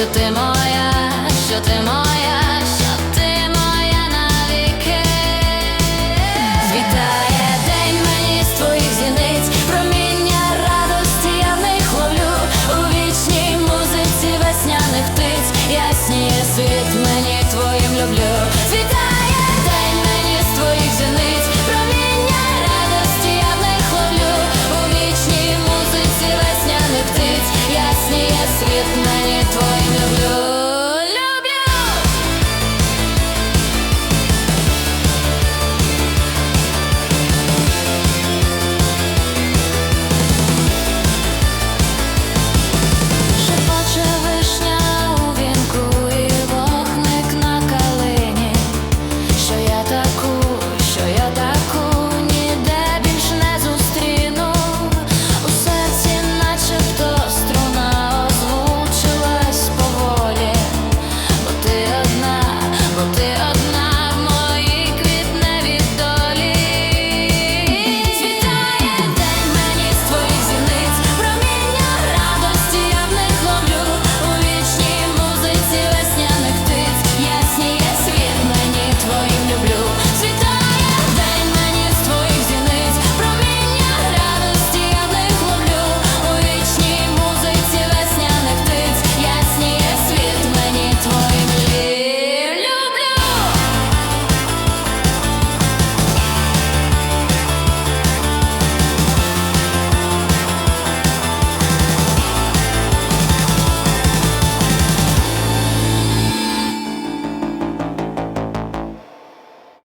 що ти моя, що ти моя, що ти моя навіки, Вітає день мені з твоїх зіниць, проміння радості я в них ловлю. У вічній музиці весняних птиць, ясніє світ.